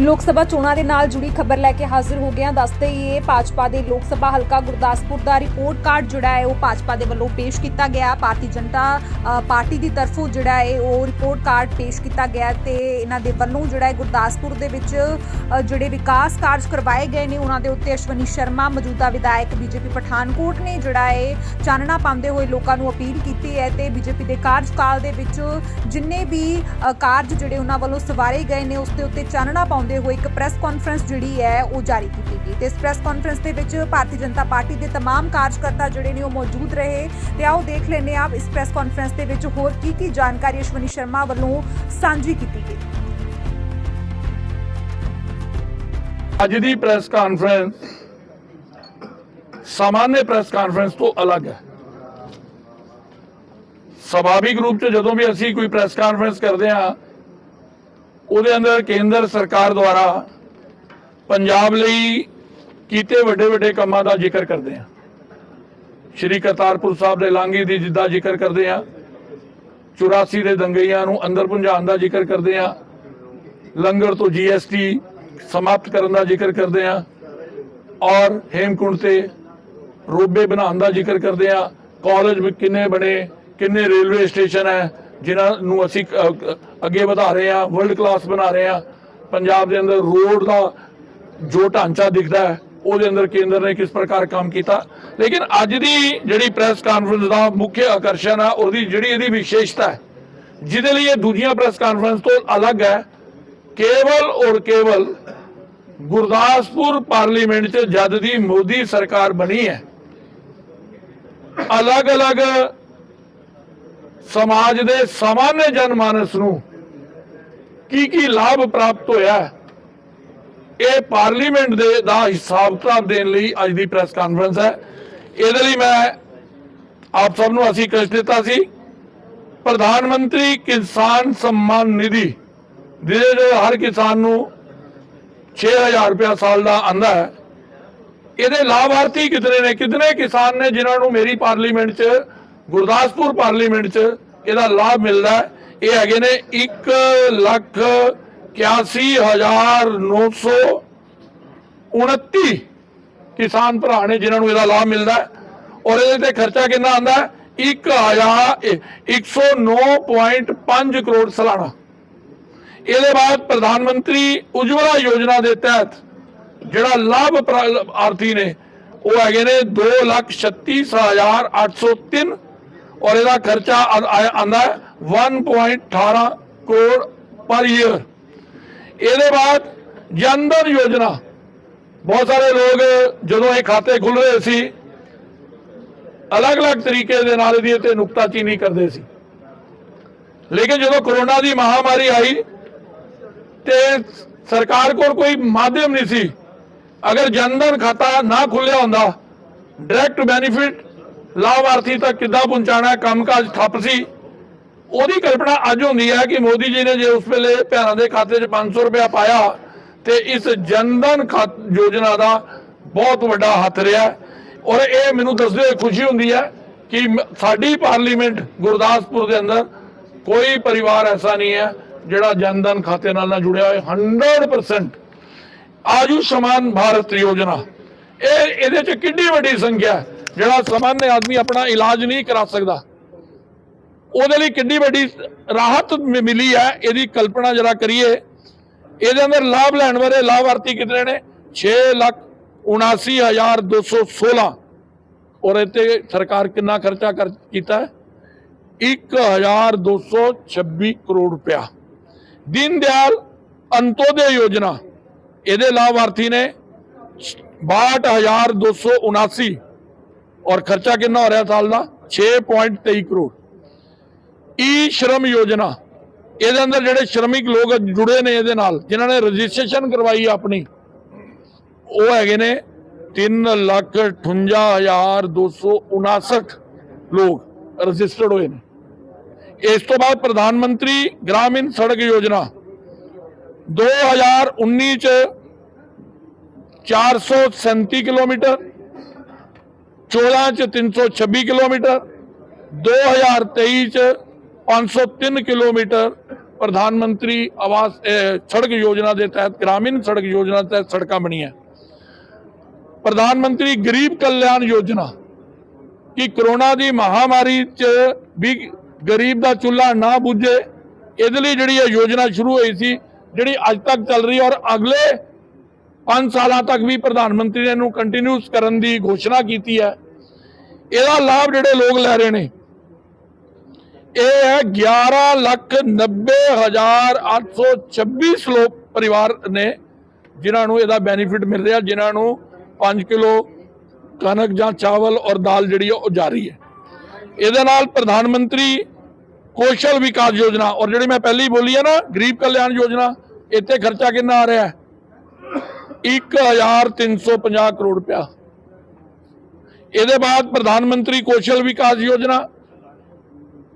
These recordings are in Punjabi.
ਲੋਕ ਸਭਾ ਚੋਣਾਂ ਦੇ ਨਾਲ ਜੁੜੀ ਖਬਰ ਲੈ ਕੇ ਹਾਜ਼ਰ ਹੋ ਗਿਆ ਹਾਂ। ਦੱਸਦੇ ਇਹ ਭਾਜਪਾ ਦੇ ਲੋਕ ਸਭਾ ਹਲਕਾ ਗੁਰਦਾਸਪੁਰ ਦਾ ਰਿਪੋਰਟ ਕਾਰਡ ਜਿਹੜਾ ਹੈ, ਉਹ ਭਾਜਪਾ ਦੇ ਵੱਲੋਂ ਪੇਸ਼ ਕੀਤਾ ਗਿਆ। ਭਾਰਤੀ ਜਨਤਾ ਪਾਰਟੀ ਦੀ ਤਰਫੋਂ ਜਿਹੜਾ ਹੈ, ਉਹ ਰਿਪੋਰਟ ਕਾਰਡ ਪੇਸ਼ ਕੀਤਾ ਗਿਆ ਤੇ ਇਹਨਾਂ ਦੇ ਵੱਲੋਂ ਜਿਹੜਾ ਹੈ ਗੁਰਦਾਸਪੁਰ ਦੇ ਵਿੱਚ ਜਿਹੜੇ ਵਿਕਾਸ ਕਾਰਜ ਕਰਵਾਏ ਗਏ ਨੇ, ਉਹਨਾਂ ਦੇ ਉੱਤੇ ਅਸ਼ਵਨੀ ਸ਼ਰਮਾ ਮੌਜੂਦਾ ਵਿਧਾਇਕ ਬੀਜੇਪੀ ਪਠਾਨਕੋਟ ਨੇ ਜਿਹੜਾ ਹੈ, ਚਾਨਣਾ ਪਾਉਂਦੇ ਹੋਏ ਲੋਕਾਂ ਨੂੰ ਅਪੀਲ ਕੀਤੀ ਹੈ ਤੇ ਬੀਜੇਪੀ ਦੇ ਕਾਰਜਕਾਲ ਦੇ ਵਿੱਚ ਜਿੰਨੇ ਵੀ ਕਾਰਜ ਜਿਹੜੇ ਉਹਨਾਂ ਵੱਲੋਂ ਸਵਾਰੇ ਗਏ ਨੇ, ਉਸ ਦੇ ਉੱਤੇ ਚਾਨਣਾ ਪਾਉਂਦੇ ਹੋਏ ਇੱਕ ਪ੍ਰੈਸ ਕਾਨਫਰੰਸ ਜਿਹੜੀ ਹੈ ਉਹ ਜਾਰੀ ਕੀਤੀ ਗਈ ਤੇ ਇਸ ਪ੍ਰੈਸ ਕਾਨਫਰੰਸ ਦੇ ਵਿੱਚ ਭਾਰਤੀ ਜਨਤਾ ਪਾਰਟੀ ਦੇ तमाम ਕਾਰਜਕਰਤਾ ਜਿਹੜੇ ਨੇ ਉਹ ਮੌਜੂਦ ਰਹੇ ਤੇ ਆਓ ਦੇਖ ਲੈਂਦੇ ਹਾਂ ਇਸ ਪ੍ਰੈਸ ਕਾਨਫਰੰਸ ਦੇ ਵਿੱਚ ਹੋਰ ਕੀ ਕੀ ਜਾਣਕਾਰੀ ਅਸ਼ਵਨੀ ਸ਼ਰਮਾ ਵੱਲੋਂ ਸਾਂਝੀ ਕੀਤੀ ਗਈ ਅੱਜ ਦੀ ਪ੍ਰੈਸ ਕਾਨਫਰੰਸ ਸਾਮਾਨਯ ਪ੍ਰੈਸ ਕਾਨਫਰੰਸ ਤੋਂ ਅਲੱਗ ਹੈ ਸੁਭਾਵਿਕ ਰੂਪ ਚ ਜਦੋਂ ਵੀ ਅਸੀਂ ਕੋਈ ਪ੍ਰੈਸ ਕਾਨਫਰੰਸ ਕਰਦੇ ਹਾਂ ਉਹਦੇ ਅੰਦਰ ਕੇਂਦਰ ਸਰਕਾਰ ਦੁਆਰਾ ਪੰਜਾਬ ਲਈ ਕੀਤੇ ਵੱਡੇ ਵੱਡੇ ਕੰਮਾਂ ਦਾ ਜ਼ਿਕਰ ਕਰਦੇ ਹਾਂ। ਸ਼੍ਰੀ ਕਰਤਾਰਪੁਰ ਸਾਹਿਬ ਦੇ ਲਾਂਘੇ ਦੀ ਜਿੱਦਾਂ ਜ਼ਿਕਰ ਕਰਦੇ ਹਾਂ। 84 ਦੇ ਦੰਗਈਆਂ ਨੂੰ ਅੰਦਰ ਪੁੰਝਾਉਣ ਦਾ ਜ਼ਿਕਰ ਕਰਦੇ ਹਾਂ। ਲੰਗਰ ਤੋਂ ਜੀਐਸਟੀ ਸਮਾਪਤ ਕਰਨ ਦਾ ਜ਼ਿਕਰ ਕਰਦੇ ਹਾਂ। ਔਰ ਹੇਮਕੁੰਡ ਤੇ ਰੋਬੇ ਬਣਾਉਣ ਦਾ ਜ਼ਿਕਰ ਕਰਦੇ ਹਾਂ। ਕਾਲਜ ਵੀ ਕਿੰਨੇ ਬਣੇ, ਕਿੰਨੇ ਰੇਲਵੇ ਸਟੇਸ਼ਨ ਹੈ ਜਿਨ੍ਹਾਂ ਨੂੰ ਅਸੀਂ ਅੱਗੇ ਵਧਾ ਰਹੇ ਹਾਂ ਵਰਲਡ ਕਲਾਸ ਬਣਾ ਰਹੇ ਹਾਂ, ਪੰਜਾਬ ਦੇ ਅੰਦਰ ਰੋਡ ਦਾ ਜੋ ਢਾਂਚਾ ਦਿਖਦਾ ਹੈ, ਉਹਦੇ ਅੰਦਰ ਕੇਂਦਰ ਨੇ ਕਿਸ ਪ੍ਰਕਾਰ ਕੰਮ ਕੀਤਾ। ਲੇਕਿਨ ਅੱਜ ਦੀ ਜਿਹੜੀ ਪ੍ਰੈਸ ਕਾਨਫਰੰਸ ਦਾ ਮੁੱਖ ਆਕਰਸ਼ਣ ਹੈ ਉਹਦੀ ਜਿਹੜੀ ਇਹਦੀ ਵਿਸ਼ੇਸ਼ਤਾ ਹੈ, ਜਿਹਦੇ ਲਈ ਇਹ ਦੂਜੀਆਂ ਪ੍ਰੈਸ ਕਾਨਫਰੰਸ ਤੋਂ ਅਲੱਗ ਹੈ, ਕੇਵਲ ਔਰ ਕੇਵਲ ਗੁਰਦਾਸਪੁਰ ਪਾਰਲੀਮੈਂਟ 'ਚ ਜਦ ਦੀ ਮੋਦੀ ਸਰਕਾਰ ਬਣੀ ਹੈ, ਅਲੱਗ-ਅਲੱਗ ਸਮਾਜ ਦੇ ਸਮਾਨ ਜਨ ਮਾਨਸ ਨੂੰ ਕੀ ਕੀ ਲਾਭ ਪ੍ਰਾਪਤ ਹੋਇਆ ਇਹ ਪਾਰਲੀਮੈਂਟ ਦੇ ਦਾ ਹਿਸਾਬ ਕਿਤਾਬ ਦੇਣ ਲਈ ਅੱਜ ਦੀ ਪ੍ਰੈਸ ਕਾਨਫਰੰਸ ਹੈ। ਇਹਦੇ ਲਈ ਮੈਂ ਆਪ ਸਭ ਨੂੰ ਅਸੀਂ ਕਸ਼ ਦਿੱਤਾ ਸੀ। ਪ੍ਰਧਾਨ ਮੰਤਰੀ ਕਿਸਾਨ ਸਨਮਾਨ ਨਿਧੀ ਜਿਹਦੇ ਹਰ ਕਿਸਾਨ ਨੂੰ 6000 ਰੁਪਏ ਸਾਲ ਦਾ ਆਂਦਾ ਹੈ। ਇਹਦੇ ਲਾਭਾਰਥੀ ਕਿਤਨੇ ਨੇ? ਕਿਤਨੇ ਕਿਸਾਨ ਨੇ ਜਿਨ੍ਹਾਂ ਨੂੰ ਮੇਰੀ ਪਾਰਲੀਮੈਂਟ 'ਚ ਗੁਰਦਾਸਪੁਰ ਪਾਰਲੀਮੈਂਟ 'ਚ ਇਹਦਾ ਲਾਭ ਮਿਲਦਾ ਇਹ ਹੈਗੇ ਨੇ 1 ਲੱਖ 81929 ਕਿਸਾਨ ਭਰਾ ਨੇ ਜਿਨ੍ਹਾਂ ਨੂੰ ਇਹਦਾ ਲਾਭ ਮਿਲਦਾ ਔਰ ਇਹਦੇ ਤੇ ਖਰਚਾ ਕਿੰਨਾ ਆਂਦਾ ਹੈ? 1000 109.5 ਕਰੋੜ ਸਾਲਾਨਾ। ਇਹਦੇ ਬਾਅਦ ਪ੍ਰਧਾਨ ਮੰਤਰੀ ਉਜਵਲਾ ਯੋਜਨਾ ਦੇ ਤਹਿਤ ਜਿਹੜਾ ਲਾਭ ਪ੍ਰਾ- ਆਰਥੀ ਨੇ, ਉਹ ਹੈਗੇ ਨੇ 236803 ਔਰ ਇਹਦਾ ਖਰਚਾ ਆਂਦਾ ਹੈ 1.18 ਕਰੋੜ ਪਰ ਈਅਰ ਇਹਦੇ ਬਾਅਦ ਜਨਧਨ ਯੋਜਨਾ ਬਹੁਤ ਸਾਰੇ ਲੋਕ ਜਦੋਂ ਇਹ ਖਾਤੇ ਖੁੱਲ ਰਹੇ ਸੀ ਅਲੱਗ-ਅਲੱਗ ਤਰੀਕੇ ਦੇ ਨਾਲ ਇਹਦੀ ਤੇ ਨੁਕਤਾਚੀਨੀ ਕਰਦੇ ਸੀ ਲੇਕਿਨ ਜਦੋਂ ਕਰੋਨਾ ਦੀ ਮਹਾਮਾਰੀ ਆਈ ਤੇ ਸਰਕਾਰ ਕੋਲ ਕੋਈ ਮਾਧਿਅਮ ਨਹੀਂ ਸੀ ਅਗਰ ਜਨਧਨ ਖਾਤਾ ਨਾ ਖੁੱਲਿਆ ਹੁੰਦਾ ਡਾਇਰੈਕਟ ਬੈਨੀਫਿਟ ਲਾਭਾਰਥੀ ਤੱਕ ਕਿੱਦਾਂ ਪਹੁੰਚਾਣਾ ਹੈ, ਕੰਮਕਾਜ ਠੱਪ ਸੀ। ਉਹਦੀ ਕਲਪਨਾ ਅੱਜ ਹੁੰਦੀ ਹੈ ਕਿ ਮੋਦੀ ਜੀ ਨੇ ਜੇ ਉਸ ਵੇਲੇ ਭੈਣਾਂ ਦੇ ਖਾਤੇ 'ਚ 500 ਰੁਪਇਆ ਪਾਇਆ ਤੇ ਇਸ ਜਨਧਨ ਖਾਤ ਯੋਜਨਾ ਦਾ ਬਹੁਤ ਵੱਡਾ ਹੱਥ ਰਿਹਾ। ਔਰ ਇਹ ਮੈਨੂੰ ਦੱਸਦੇ ਹੋਏ ਖੁਸ਼ੀ ਹੁੰਦੀ ਹੈ ਕਿ ਸਾਡੀ ਪਾਰਲੀਮੈਂਟ ਗੁਰਦਾਸਪੁਰ ਦੇ ਅੰਦਰ ਕੋਈ ਪਰਿਵਾਰ ਐਸਾ ਨਹੀਂ ਹੈ ਜਿਹੜਾ ਜਨਧਨ ਖਾਤੇ ਨਾਲ ਨਾ ਜੁੜਿਆ ਹੋਵੇ 100% ਆਯੁਸ਼ਮਾਨ ਭਾਰਤ ਯੋਜਨਾ। ਇਹ ਇਹਦੇ ਚ ਕਿੰਨੀ ਵੱਡੀ ਸੰਖਿਆ ਹੈ, ਜਿਹੜਾ ਸਾਮਾਨਯ ਆਦਮੀ ਆਪਣਾ ਇਲਾਜ ਨਹੀਂ ਕਰਾ ਸਕਦਾ, ਉਹਦੇ ਲਈ ਕਿੰਨੀ ਵੱਡੀ ਰਾਹਤ ਮਿ- ਮਿਲੀ ਹੈ, ਇਹਦੀ ਕਲਪਨਾ ਜਰਾ ਕਰੀਏ। ਇਹਦੇ ਅੰਦਰ ਲਾਭ ਲੈਣ ਵਾਲੇ ਲਾਭਾਰਥੀ ਕਿਤਨੇ ਨੇ? 6 ਲੱਖ 79216 ਔਰ ਇਹ ਤੇ ਸਰਕਾਰ ਕਿੰਨਾ ਖਰਚਾ ਕਰ, ਕੀਤਾ? ਹੈ 1226 ਕਰੋੜ ਰੁਪਇਆ। ਦੀਨ ਦਿਆਲ ਅੰਤੋਦय ਯੋਜਨਾ। ਇਹਦੇ ਲਾਭਾਰਥੀ ਨੇ 62279 ਔਰ ਖਰਚਾ ਕਿੰਨਾ ਹੋ ਰਿਹਾ ਸਾਲ ਦਾ? 6.23 ਕਰੋੜ। ਈ ਸ਼ਰਮ ਯੋਜਨਾ। ਇਹਦੇ ਅੰਦਰ ਜਿਹੜੇ ਸ਼੍ਰਮਿਕ ਲੋਕ ਜੁੜੇ ਨੇ ਇਹਦੇ ਨਾਲ, ਜਿਨ੍ਹਾਂ ਨੇ ਰਜਿਸਟ੍ਰੇਸ਼ਨ ਕਰਵਾਈ ਆਪਣੀ, ਉਹ ਹੈਗੇ ਨੇ 358259 ਲੋਕ ਰਜਿਸਟਰਡ ਹੋਏ ਨੇ। ਇਸ ਤੋਂ ਬਾਅਦ ਪ੍ਰਧਾਨ ਮੰਤਰੀ ਗ੍ਰਾਮੀਣ ਸੜਕ ਯੋਜਨਾ। 2019 ਚ 437 ਕਿਲੋਮੀਟਰ 14 ਚ 326 ਕਿਲੋਮੀਟਰ 2023 ਚ 503 ਕਿਲੋਮੀਟਰ ਪ੍ਰਧਾਨ ਮੰਤਰੀ ਆਵਾਸ ਸੜਕ ਯੋਜਨਾ ਦੇ ਤਹਿਤ, ਗ੍ਰਾਮੀਣ ਸੜਕ ਯੋਜਨਾ ਦੇ ਤਹਿਤ ਸੜਕਾਂ ਬਣੀਆਂ। ਪ੍ਰਧਾਨ ਮੰਤਰੀ ਗਰੀਬ ਕਲਿਆਣ ਯੋਜਨਾ, ਕਿ ਕਰੋਨਾ ਦੀ ਮਹਾਮਾਰੀ 'ਚ ਵੀ ਗਰੀਬ ਦਾ ਚੁੱਲ੍ਹਾ ਨਾ ਬੁੱਝੇ, ਇਹਦੇ ਲਈ ਜਿਹੜੀ ਇਹ ਯੋਜਨਾ ਸ਼ੁਰੂ ਹੋਈ ਸੀ, ਜਿਹੜੀ ਅੱਜ ਤੱਕ ਚੱਲ ਰਹੀ ਔਰ ਅਗਲੇ 5 ਸਾਲਾਂ ਤੱਕ ਵੀ ਪ੍ਰਧਾਨ ਮੰਤਰੀ ਨੇ ਇਹਨੂੰ ਕੰਟੀਨਿਊਸ ਕਰਨ ਦੀ ਘੋਸ਼ਣਾ ਕੀਤੀ ਹੈ। ਇਹਦਾ ਲਾਭ ਜਿਹੜੇ ਲੋਕ ਲੈ ਰਹੇ ਨੇ। ਇਹ ਹੈ 11 ਲੱਖ 90 ਹਜ਼ਾਰ 826 ਲੋਕ ਪਰਿਵਾਰ ਨੇ ਜਿਨ੍ਹਾਂ ਨੂੰ ਇਹਦਾ ਬੈਨੀਫਿਟ ਮਿਲ ਰਿਹਾ, ਜਿਨ੍ਹਾਂ ਨੂੰ 5 ਕਿਲੋ ਕਣਕ ਜਾਂ ਚਾਵਲ ਔਰ ਦਾਲ ਜਿਹੜੀ ਹੈ ਉਹ ਜਾਰੀ ਹੈ। ਇਹਦੇ ਨਾਲ ਪ੍ਰਧਾਨ ਮੰਤਰੀ ਕੌਸ਼ਲ ਵਿਕਾਸ ਯੋਜਨਾ, ਔਰ ਜਿਹੜੀ ਮੈਂ ਪਹਿਲੀ ਬੋਲੀ ਹੈ ਨਾ, ਗਰੀਬ ਕਲਿਆਣ ਯੋਜਨਾ, ਇੱਥੇ ਖਰਚਾ ਕਿੰਨਾ ਆ ਰਿਹਾ ਹੈ? 1350 ਕਰੋੜ ਰੁਪਇਆ। ਇਹਦੇ ਬਾਅਦ ਪ੍ਰਧਾਨ ਮੰਤਰੀ ਕੌਸ਼ਲ ਵਿਕਾਸ ਯੋਜਨਾ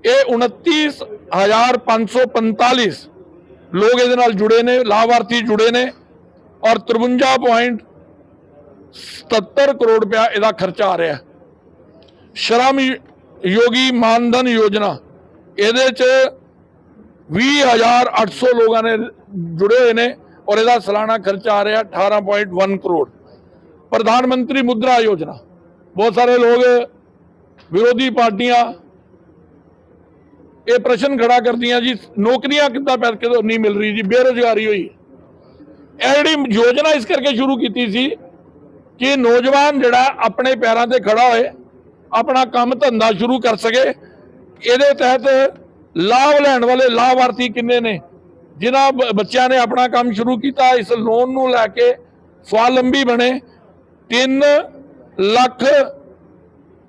ਇਹ 29545 ਲੋਕ ਇਹਦੇ ਨਾਲ ਜੁੜੇ ਨੇ ਲਾਭਾਰਥੀ ਜੁੜੇ ਨੇ ਔਰ 53.77 ਕਰੋੜ ਰੁਪਇਆ ਇਹਦਾ ਖਰਚਾ ਆ ਰਿਹਾ ਹੈ ਸ਼ਰਮ ਯੋਗੀ ਮਾਨਧਨ ਯੋਜਨਾ ਇਹਦੇ ਚ 20800 ਲੋਕਾਂ ਨੇ ਜੁੜੇ ਹੋਏ ਨੇ ਔਰ ਇਹਦਾ ਸਾਲਾਨਾ ਖਰਚਾ ਆ ਰਿਹਾ 18.1 ਕਰੋੜ ਪ੍ਰਧਾਨ ਮੰਤਰੀ ਮੁਦਰਾ ਯੋਜਨਾ ਬਹੁਤ ਸਾਰੇ ਲੋਕ ਵਿਰੋਧੀ ਪਾਰਟੀਆਂ ਇਹ ਪ੍ਰਸ਼ਨ ਖੜਾ ਕਰਦੀਆਂ ਜੀ ਨੌਕਰੀਆਂ ਕਿੱਦਾਂ ਪੈਦ ਕਿਦੋਂ ਨਹੀਂ ਮਿਲ ਰਹੀ ਜੀ ਬੇਰੁਜ਼ਗਾਰੀ ਹੋਈ ਇਹ ਜਿਹੜੀ ਯੋਜਨਾ ਇਸ ਕਰਕੇ ਸ਼ੁਰੂ ਕੀਤੀ ਸੀ ਕਿ ਨੌਜਵਾਨ ਜਿਹੜਾ ਆਪਣੇ ਪੈਰਾਂ ਤੇ ਖੜਾ ਹੋਏ ਆਪਣਾ ਕੰਮ ਧੰਦਾ ਸ਼ੁਰੂ ਕਰ ਸਕੇ ਇਹਦੇ ਤਹਿਤ ਲਾਭ ਲੈਣ ਵਾਲੇ ਲਾਭਾਰਥੀ ਕਿੰਨੇ ਨੇ ਜਿਨ੍ਹਾਂ ਬ- ਬੱਚਿਆਂ ਨੇ ਆਪਣਾ ਕੰਮ ਸ਼ੁਰੂ ਕੀਤਾ ਇਸ ਲੋਨ ਨੂੰ ਲੈ ਕੇ ਸਵਾਵਲੰਬੀ ਬਣੇ 3 ਲੱਖ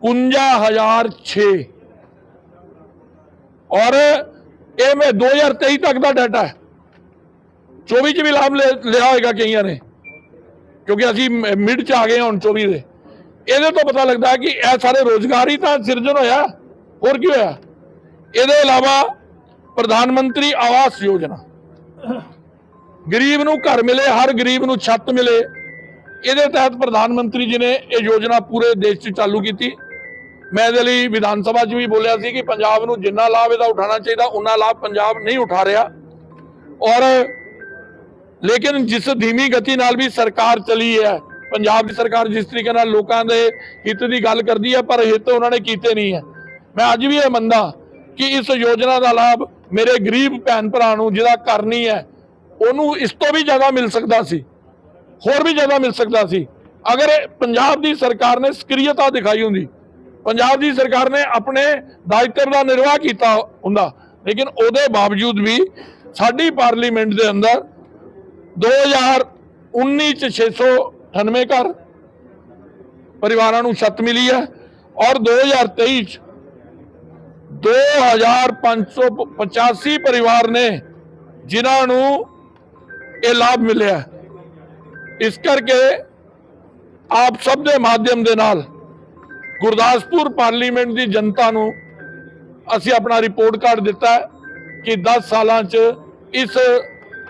51006 ਔਰ ਇਹ ਮੈਂ 2023 ਤੱਕ ਦਾ ਡਾਟਾ ਹੈ। 24 ਚ ਵੀ ਲਾਭ ਲੈ- ਲਿਆ ਹੋਏਗਾ ਕਈਆਂ ਨੇ। ਕਿਉਂਕਿ ਅਸੀਂ ਮਿਡ ਚ ਆ ਗਏ ਹੁਣ 24 ਦੇ। ਇਹਦੇ ਤੋਂ ਪਤਾ ਲੱਗਦਾ ਕਿ ਇਹ ਸਾਰੇ ਰੋਜ਼ਗਾਰ ਹੀ ਤਾਂ ਸਿਰਜਣ ਹੋਇਆ। ਹੋਰ ਕੀ ਹੋਇਆ? ਇਹਦੇ ਇਲਾਵਾ ਪ੍ਰਧਾਨ ਮੰਤਰੀ ਆਵਾਸ ਯੋਜਨਾ। ਗਰੀਬ ਨੂੰ ਘਰ ਮਿਲੇ, ਹਰ ਗਰੀਬ ਨੂੰ ਛੱਤ ਮਿਲੇ। ਇਹਦੇ ਤਹਿਤ ਪ੍ਰਧਾਨ ਮੰਤਰੀ ਜੀ ਨੇ ਇਹ ਯੋਜਨਾ ਪੂਰੇ ਦੇਸ਼ 'ਚ ਚਾਲੂ ਕੀਤੀ। ਮੈਂ ਇਹਦੇ ਲਈ ਵਿਧਾਨ ਸਭਾ 'ਚ ਵੀ ਬੋਲਿਆ ਸੀ ਕਿ ਪੰਜਾਬ ਨੂੰ ਜਿੰਨਾ ਲਾਭ ਇਹਦਾ ਉਠਾਉਣਾ ਚਾਹੀਦਾ ਉਨਾ ਲਾਭ ਪੰਜਾਬ ਨਹੀਂ ਉਠਾ ਰਿਹਾ। ਔਰ ਲੇਕਿਨ ਜਿਸ ਧੀਮੀ ਗਤੀ ਨਾਲ ਵੀ ਸਰਕਾਰ ਚਲੀ ਹੈ, ਪੰਜਾਬ ਦੀ ਸਰਕਾਰ ਜਿਸ ਤਰੀਕੇ ਨਾਲ ਲੋਕਾਂ ਦੇ ਹਿੱਤ ਦੀ ਗੱਲ ਕਰਦੀ ਹੈ, ਪਰ ਹਿੱਤ ਉਹਨਾਂ ਨੇ ਕੀਤੇ ਨਹੀਂ ਹੈ। ਮੈਂ ਅੱਜ ਵੀ ਇਹ ਮੰਨਦਾ ਕਿ ਇਸ ਯੋਜਨਾ ਦਾ ਲਾਭ ਮੇਰੇ ਗਰੀਬ ਭੈਣ ਭਰਾ ਨੂੰ ਜਿਹਦਾ ਕਰਨੀ ਹੈ, ਉਹਨੂੰ ਇਸ ਤੋਂ ਵੀ ਜ਼ਿਆਦਾ ਮਿਲ ਸਕਦਾ ਸੀ। ਹੋਰ ਵੀ ਜ਼ਿਆਦਾ ਮਿਲ ਸਕਦਾ ਸੀ। ਅਗਰ ਪੰਜਾਬ ਦੀ ਸਰਕਾਰ ਨੇ ਸਕਰੀਅਤਾ ਦਿਖਾਈ ਹੁੰਦੀ, ਪੰਜਾਬ ਦੀ ਸਰਕਾਰ ਨੇ ਆਪਣੇ ਦਾਇਿਤਵ ਦਾ ਨਿਰਵਾਹ ਕੀਤਾ ਹੁੰਦਾ, ਲੇਕਿਨ ਉਹਦੇ ਬਾਵਜੂਦ ਵੀ ਸਾਡੀ ਪਾਰਲੀਮੈਂਟ ਦੇ ਅੰਦਰ 2019 ਚ 698 ਘਰ ਪਰਿਵਾਰਾਂ ਨੂੰ ਛੱਤ ਮਿਲੀ ਹੈ ਔਰ 2023 ਚ 2585 ਪਰਿਵਾਰ ਨੇ ਜਿਨ੍ਹਾਂ ਨੂੰ ਇਹ ਲਾਭ ਮਿਲਿਆ ਇਸ ਕਰਕੇ ਆਪ ਸਭ ਦੇ ਮਾਧਿਅਮ ਦੇ ਨਾਲ ਗੁਰਦਾਸਪੁਰ ਪਾਰਲੀਮੈਂਟ ਦੀ ਜਨਤਾ ਨੂੰ ਅਸੀਂ ਆਪਣਾ ਰਿਪੋਰਟ ਕਾਰਡ ਦਿੱਤਾ ਕਿ 10 ਸਾਲਾਂ 'ਚ ਇਸ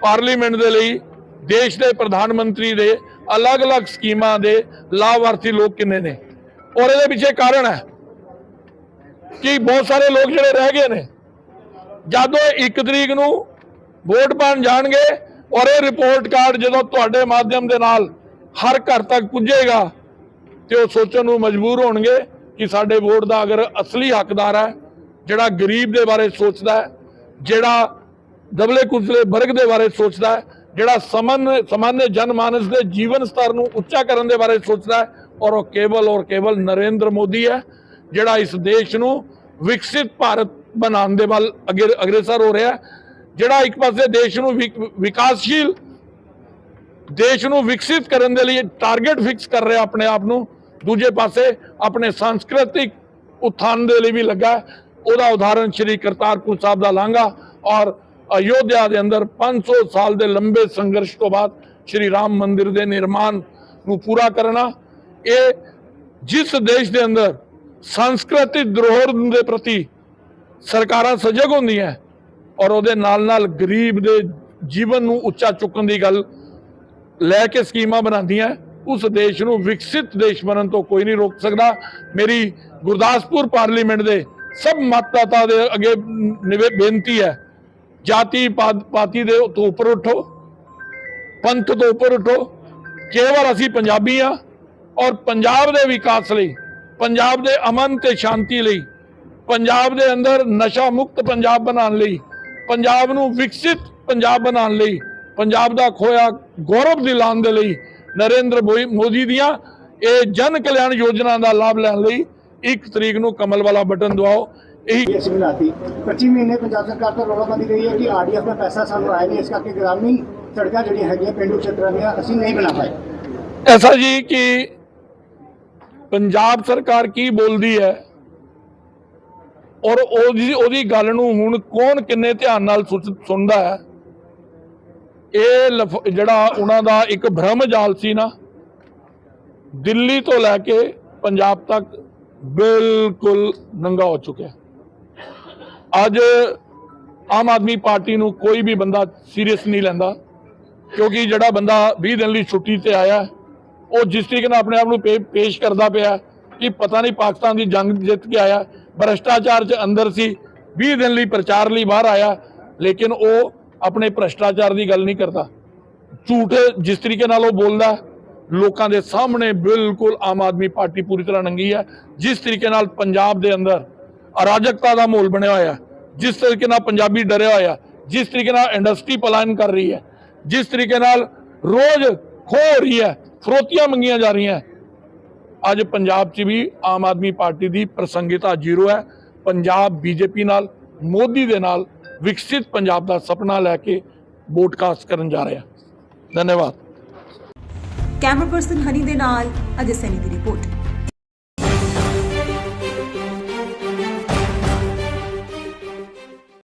ਪਾਰਲੀਮੈਂਟ ਦੇ ਲਈ ਦੇਸ਼ ਦੇ ਪ੍ਰਧਾਨ ਮੰਤਰੀ ਦੇ ਅਲੱਗ-ਅਲੱਗ ਸਕੀਮਾਂ ਦੇ ਲਾਭਾਰਥੀ ਲੋਕ ਕਿੰਨੇ ਨੇ? ਔਰ ਇਹਦੇ ਪਿੱਛੇ ਕਾਰਨ ਹੈ ਕਿ ਬਹੁਤ ਸਾਰੇ ਲੋਕ ਜਿਹੜੇ ਰਹਿ ਗਏ ਨੇ। ਜਦੋਂ 1 ਤਰੀਕ ਨੂੰ ਵੋਟ ਪਾਣ ਜਾਣਗੇ ਔਰ ਇਹ ਰਿਪੋਰਟ ਕਾਰਡ ਜਦੋਂ ਤੁਹਾਡੇ ਮਾਧਿਅਮ ਦੇ ਨਾਲ ਹਰ ਘਰ ਤੱਕ ਪੁੱਜੇਗਾ ਤੇ ਉਹ ਸੋਚਣ ਨੂੰ ਮਜਬੂਰ ਹੋਣਗੇ ਕਿ ਸਾਡੇ ਵੋਟ ਦਾ ਅਗਰ ਅਸਲੀ ਹੱਕਦਾਰ ਹੈ, ਜਿਹੜਾ ਗਰੀਬ ਦੇ ਬਾਰੇ ਸੋਚਦਾ ਹੈ, ਜਿਹੜਾ ਦਬਲੇ ਕੁਚਲੇ ਵਰਗ ਦੇ ਬਾਰੇ ਸੋਚਦਾ ਹੈ, ਜਿਹੜਾ ਸਮਨ ਸਾਮਾਨਯ ਜਨਮਾਨਸ ਦੇ ਜੀਵਨ ਸਤਰ ਨੂੰ ਉੱਚਾ ਕਰਨ ਦੇ ਬਾਰੇ ਸੋਚਦਾ ਹੈ, ਔਰ ਉਹ ਕੇਵਲ ਔਰ ਕੇਵਲ ਨਰਿੰਦਰ ਮੋਦੀ ਹੈ, ਜਿਹੜਾ ਇਸ ਦੇਸ਼ ਨੂੰ ਵਿਕਸਿਤ ਭਾਰਤ ਬਣਾਉਣ ਦੇ ਵੱਲ ਅਗਰ, ਅਗਰਸਰ ਹੋ ਰਿਹਾ ਹੈ ਜਿਹੜਾ ਇੱਕ ਪਾਸੇ ਦੇਸ਼ ਨੂੰ ਵਿਕ- ਵਿਕਾਸਸ਼ੀਲ, ਦੇਸ਼ ਨੂੰ ਵਿਕਸਿਤ ਕਰਨ ਦੇ ਲਈ ਟਾਰਗੇਟ ਫਿਕਸ ਕਰ ਰਿਹਾ ਆਪਣੇ ਆਪ ਨੂੰ, ਦੂਜੇ ਪਾਸੇ ਆਪਣੇ ਸੰਸਕ੍ਰਿਤਿਕ ਉਥਾਨ ਦੇ ਲਈ ਵੀ ਲੱਗਾ ਉਹਦਾ ਉਦਾਹਰਣ ਸ਼੍ਰੀ ਕਰਤਾਰਪੁਰ ਸਾਹਿਬ ਦਾ ਲਾਂਘਾ ਔਰ ਅਯੋਧਿਆ ਦੇ ਅੰਦਰ 500 ਸਾਲ ਦੇ ਲੰਬੇ ਸੰਘਰਸ਼ ਤੋਂ ਬਾਅਦ ਸ਼੍ਰੀ ਰਾਮ ਮੰਦਿਰ ਦੇ ਨਿਰਮਾਣ ਨੂੰ ਪੂਰਾ ਕਰਨਾ। ਇਹ ਜਿਸ ਦੇਸ਼ ਦੇ ਅੰਦਰ ਸੰਸਕ੍ਰਿਤਿਕ ਧਰੋਹਰ ਦੇ ਪ੍ਰਤੀ ਸਰਕਾਰਾਂ ਸਜਗ ਹੁੰਦੀਆਂ ਔਰ ਉਹਦੇ ਨਾਲ ਨਾਲ ਗਰੀਬ ਦੇ ਜੀਵਨ ਨੂੰ ਉੱਚਾ ਚੁੱਕਣ ਦੀ ਗੱਲ ਲੈ ਕੇ ਸਕੀਮਾਂ ਬਣਾਉਂਦੀਆਂ, ਉਸ ਦੇਸ਼ ਨੂੰ ਵਿਕਸਿਤ ਦੇਸ਼ ਬਣਨ ਤੋਂ ਕੋਈ ਨਹੀਂ ਰੋਕ ਸਕਦਾ। ਮੇਰੀ ਗੁਰਦਾਸਪੁਰ ਪਾਰਲੀਮੈਂਟ ਦੇ ਸਭ ਮਤਦਾਤਾ ਦੇ ਅੱਗੇ ਨਿਵੇ, ਬੇਨਤੀ ਹੈ, ਜਾਤੀ ਪਾਤ- ਪਾਤੀ ਦੇ ਤੋਂ ਉੱਪਰ ਉਠੋ, ਪੰਥ ਤੋਂ ਉੱਪਰ ਉਠੋ। ਕੇਵਲ ਅਸੀਂ ਪੰਜਾਬੀ ਆ ਔਰ ਪੰਜਾਬ ਦੇ ਵਿਕਾਸ ਲਈ, ਪੰਜਾਬ ਦੇ ਅਮਨ ਤੇ ਸ਼ਾਂਤੀ ਲਈ, ਪੰਜਾਬ ਦੇ ਅੰਦਰ ਨਸ਼ਾ ਮੁਕਤ ਪੰਜਾਬ ਬਣਾਉਣ ਲਈ ਪੰਜਾਬ ਨੂੰ ਵਿਕਸਿਤ ਪੰਜਾਬ ਬਣਾਉਣ ਲਈ ਪੰਜਾਬ ਦਾ ਖੋਇਆ ਗੌਰਵ ਦਿਲਾਉਣ ਦੇ ਲਈ ਨਰਿੰਦਰ ਮੋਦੀ ਦੀਆਂ ਇਹ ਜਨ ਕਲਿਆਣ ਯੋਜਨਾ ਦਾ ਲਾਭ ਲੈਣ ਲਈ 1 ਤਰੀਕ ਨੂੰ ਕਮਲ ਵਾਲਾ ਬਟਨ ਦਬਾਓ। ਇਹੀ ਅਸੀਂ ਬਣਾਤੀ। 25 ਮਹੀਨੇ ਪੰਜਾਬ ਸਰਕਾਰ ਤੋਂ ਰੌਲਾਬੰਦੀ ਰਹੀ ਹੈ ਕਿ ਆਰਡੀਐਫ ਦਾ ਪੈਸਾ ਸਾਨੂੰ ਆਇਆ ਨਹੀਂ ਇਸ ਕਰਕੇ ਗ੍ਰਾਮੀਣ ਸੜਕਾਂ ਜਿਹੜੀਆਂ ਹੈਗੀਆਂ ਪਿੰਡੂ ਖੇਤਰਾਂ ਦੀਆਂ ਅਸੀਂ ਨਹੀਂ ਬਣਾ ਪਾਏ। ਐਸਾ ਜੀ ਕਿ ਪੰਜਾਬ ਸਰਕਾਰ ਕੀ ਬੋਲਦੀ ਹੈ? ਔਰ ਉਹਦੀ ਉਹਦੀ ਗੱਲ ਨੂੰ ਹੁਣ ਕੌਣ ਕਿੰਨੇ ਧਿਆਨ ਨਾਲ ਸੁਣ- ਸੁਣਦਾ ਹੈ? ਇਹ ਲਫ- ਜਿਹੜਾ ਉਹਨਾਂ ਦਾ ਇੱਕ ਭ੍ਰਮ ਜਾਲ ਸੀ ਨਾ, ਦਿੱਲੀ ਤੋਂ ਲੈ ਕੇ ਪੰਜਾਬ ਤੱਕ ਬਿਲਕੁਲ ਨੰਗਾ ਹੋ ਚੁੱਕਿਆ। ਅੱਜ ਆਮ ਆਦਮੀ ਪਾਰਟੀ ਨੂੰ ਕੋਈ ਵੀ ਬੰਦਾ ਸੀਰੀਅਸ ਨਹੀਂ ਲੈਂਦਾ, ਕਿਉਂਕਿ ਜਿਹੜਾ ਬੰਦਾ 20 ਦਿਨ ਲਈ ਛੁੱਟੀ ਤੇ ਆਇਆ, ਉਹ ਜਿਸ ਤਰੀਕੇ ਨਾਲ ਆਪਣੇ ਆਪ ਨੂੰ ਪੇ- ਪੇਸ਼ ਕਰਦਾ ਪਿਆ, ਕਿ ਪਤਾ ਨਹੀਂ ਪਾਕਿਸਤਾਨ ਦੀ ਜੰਗ ਜਿੱਤ ਕੇ ਆਇਆ ਭ੍ਰਸ਼ਟਾਚਾਰ 'ਚ ਅੰਦਰ ਸੀ 20 ਦਿਨ ਲਈ ਪ੍ਰਚਾਰ ਲਈ ਬਾਹਰ ਆਇਆ, ਲੇਕਿਨ ਉਹ ਆਪਣੇ ਭ੍ਰਸ਼ਟਾਚਾਰ ਦੀ ਗੱਲ ਨਹੀਂ ਕਰਦਾ। ਝੂਠ ਜਿਸ ਤਰੀਕੇ ਨਾਲ ਉਹ ਬੋਲਦਾ, ਲੋਕਾਂ ਦੇ ਸਾਹਮਣੇ ਬਿਲਕੁਲ ਆਮ ਆਦਮੀ ਪਾਰਟੀ ਪੂਰੀ ਤਰ੍ਹਾਂ ਨੰਗੀ ਹੈ। ਜਿਸ ਤਰੀਕੇ ਨਾਲ ਪੰਜਾਬ ਦੇ ਅੰਦਰ ਅਰਾਜਕਤਾ ਦਾ ਮਾਹੌਲ ਬਣਿਆ ਹੋਇਆ, ਜਿਸ ਤਰੀਕੇ ਨਾਲ ਪੰਜਾਬੀ ਡਰਿਆ ਹੋਇਆ, ਜਿਸ ਤਰੀਕੇ ਨਾਲ ਇੰਡਸਟਰੀ ਪਲਾਇਨ ਕਰ ਰਹੀ ਹੈ, ਜਿਸ ਤਰੀਕੇ ਨਾਲ ਰੋਜ਼ ਖੋ ਹੋ ਰਹੀ ਹੈ, ਫਰੋਤੀਆਂ ਮੰਗੀਆਂ ਜਾ ਰਹੀਆਂ ਅੱਜ ਪੰਜਾਬ 'ਚ ਵੀ ਆਮ ਆਦਮੀ ਪਾਰਟੀ ਦੀ ਪ੍ਰਸੰਗਿਤਾ ਜ਼ੀਰੋ ਹੈ। ਪੰਜਾਬ ਬੀਜੇਪੀ ਨਾਲ, ਮੋਦੀ ਦੇ ਨਾਲ ਵਿਕਸਿਤ ਪੰਜਾਬ ਦਾ ਸੁਪਨਾ ਲੈ ਕੇ ਵੋਟ ਕਾਸਟ ਕਰਨ ਜਾ ਰਿਹਾ। ਧੰਨਵਾਦ। ਕੈਮਰਾ ਪਰਸਨ ਹਨੀ ਦੇ ਨਾਲ ਅਜੇ ਸੈਨੀ ਦੀ ਰਿਪੋਰਟ